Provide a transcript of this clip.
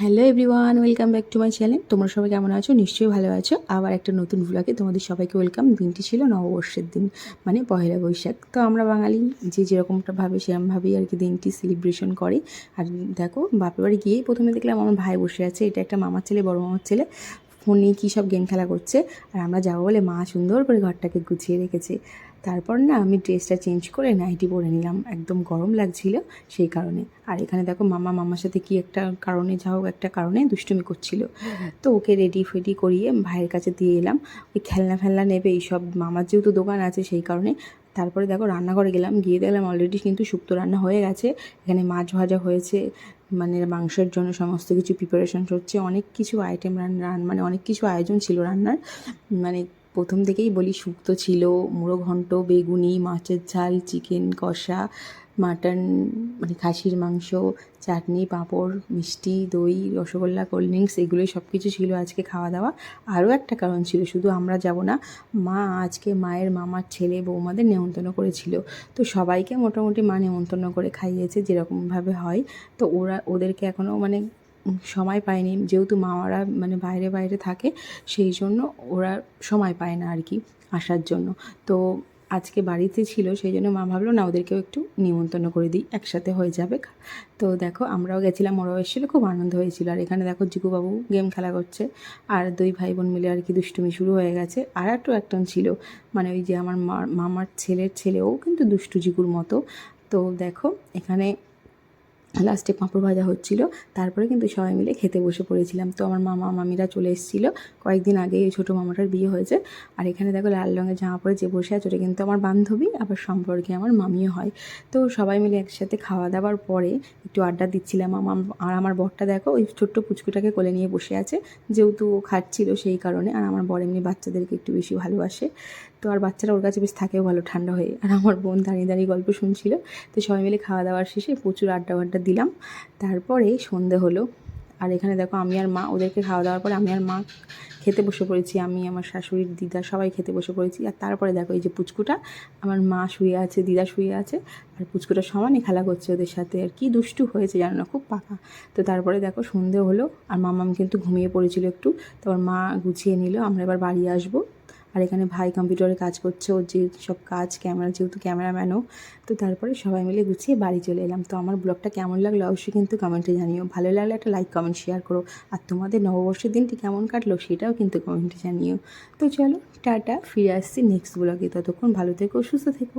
Hello everyone, welcome back to my channel. তোমরা সবাই কেমন আছো? নিশ্চয়ই ভালো আছো। আবার একটা নতুন ভ্লগে তোমাদের সবাইকে ওয়েলকাম। দিনটি ছিল নববর্ষের দিন মানে পহেলা বৈশাখ। তো আমরা বাঙালি, যে যেরকমটা ভাবে সেরকমভাবেই আর কি দিনটি সেলিব্রেশন করে। আর দেখো, বাপের বাড়ি গিয়েই প্রথমে দেখলাম আমার ভাই বসে আছে। এটা একটা মামার ছেলে, বড় মামার ছেলে। ফোন নিয়ে কী সব গেম খেলা করছে? আর আমরা যাব বলে মা সুন্দর করে ঘরটাকে গুছিয়ে রেখেছে। তারপর না আমি ড্রেসটা চেঞ্জ করে নাইটি পরে নিলাম। একদম গরম লাগছিল সেই কারণে। আর এখানে দেখো মামা, মামার সাথে কি একটা কারণে, যা হোক একটা কারণে দুষ্টুমি করছিল। তো ওকে রেডি ফেডি করিয়ে ভাইয়ের কাছে দিয়ে এলাম। ওই খেলনা ফেলনা নেবে এইসব। মামার যেহেতু দোকান আছে সেই কারণে তারপরে দেখো রান্নাঘরে গেলাম, গিয়ে দেখলাম অলরেডি কিন্তু শুক্তো রান্না হয়ে গেছে। এখানে মাছ ভাজা হয়েছে মানে মাংসের জন্য সমস্ত কিছু প্রিপারেশন হচ্ছে। অনেক কিছু আইটেম রান্না মানে অনেক কিছু আয়োজন ছিল রান্নার। মানে প্রথম থেকেই বলি শুক্তো ছিল মুড়ো ঘন্ট বেগুনি, মাছের ঝাল, চিকেন কষা, মাটন মানে খাসির মাংস, চাটনি, পাঁপড়, মিষ্টি, দই, রসগোল্লা, কোল্ড ড্রিঙ্কস, এগুলোই সব কিছু ছিল আজকে খাওয়া দাওয়া। আরও একটা কারণ ছিল, শুধু আমরা যাব না, মা আজকে মায়ের মামার ছেলে বৌমাদের নেমন্তন্ন করেছিল। তো সবাইকে মোটামুটি মা নেমন্তন্ন করে খাইয়েছে, যেরকমভাবে হয়। তো ওরা, ওদেরকে এখনও মানে সময় পায়নি। যেহেতু মামারা মানে বাইরে বাইরে থাকে, সেই জন্য ওরা সময় পায় না আর কি আসার জন্য। তো আজকে বাড়িতে ছিল, সেই জন্য মা ভাবলো, না, ওদেরকেও একটু নিমন্ত্রণ করে দিই, একসাথে হয়ে যাবে। তো দেখো, আমরাও গেছিলাম, ওরাও এসেছিল, খুব আনন্দ হয়েছিল। আর এখানে দেখো, জিকুবাবু গেম খেলা করছে, আর দুই ভাই বোন মিলে আর কি দুষ্টুমি শুরু হয়ে গেছে। আর একটু একজন ছিল মানে ওই যে আমার মামার ছেলের ছেলেও কিন্তু দুষ্টু জিকুর মতো। তো দেখো, এখানে লাস্টে পাঁপড় ভাজা হচ্ছিল, তারপরে কিন্তু সবাই মিলে খেতে বসে পড়েছিলাম। তো আমার মামা মামিরা চলে এসেছিল। কয়েকদিন আগে এই ছোটো মামাটার বিয়ে হয়েছে। আর এখানে দেখো লাল রঙের জামা পরে যে বসে আছে, ওটা কিন্তু আমার বান্ধবী, আবার সম্পর্কে আমার মামিও হয়। তো সবাই মিলে একসাথে খাওয়া দাওয়ার পরে একটু আড্ডা দিচ্ছিলাম। আমার আর আমার বরটা দেখো ওই ছোট্ট পুচকুটাকে কোলে নিয়ে বসে আছে। যেহেতু ও খাচ্ছিল সেই কারণে, আর আমার বর এমনি বাচ্চাদেরকে একটু বেশি ভালোবাসে। তো আর বাচ্চারা ওর কাছে বেশ থাকেও ভালো ঠান্ডা হয়ে। আর আমার বোন দাঁড়িয়ে দাঁড়িয়ে গল্প শুনছিল। তো সবাই মিলে খাওয়া দাওয়ার শেষে প্রচুর আড্ডা আড্ডা দিলাম। তারপরে সন্ধে হলো। আর এখানে দেখো আমি আর মা, ওদেরকে খাওয়া দাওয়ার পরে আমি আর মা খেতে বসে পড়েছি। আমি, আমার শাশুড়ির দিদা সবাই খেতে বসে পড়েছি। আর তারপরে দেখো এই যে পুচকুটা, আমার মা শুয়ে আছে, দিদা শুয়ে আছে। আর পুচকুটা সমানই খেলা করছে ওদের সাথে। আর কি দুষ্টু হয়েছে জানো না, খুব পাকা। তো তারপরে দেখো সন্ধে হলো, আর মামাম কিন্তু ঘুমিয়ে পড়েছিল একটু। তারপর মা গুছিয়ে নিল, আমরা এবার বাড়ি আসব। আর এখানে ভাই কম্পিউটারে কাজ করছে, ওর যে সব কাজ ক্যামেরা যেহেতু ক্যামেরাম্যানও তো তারপরে সবাই মিলে গুছিয়ে বাড়ি চলে এলাম। তো আমার ব্লগটা কেমন লাগল অবশ্যই কিন্তু কমেন্টে জানিও। ভালো লাগলে একটা লাইক কমেন্ট শেয়ার করো। আর তোমাদের নববর্ষের দিনটি কেমন কাটলো সেটাও কিন্তু কমেন্টে জানিও। তো চলো, টাটা, ফিরে আসছি নেক্সট ব্লগে ততক্ষণ ভালো থেকো, সুস্থ থেকো।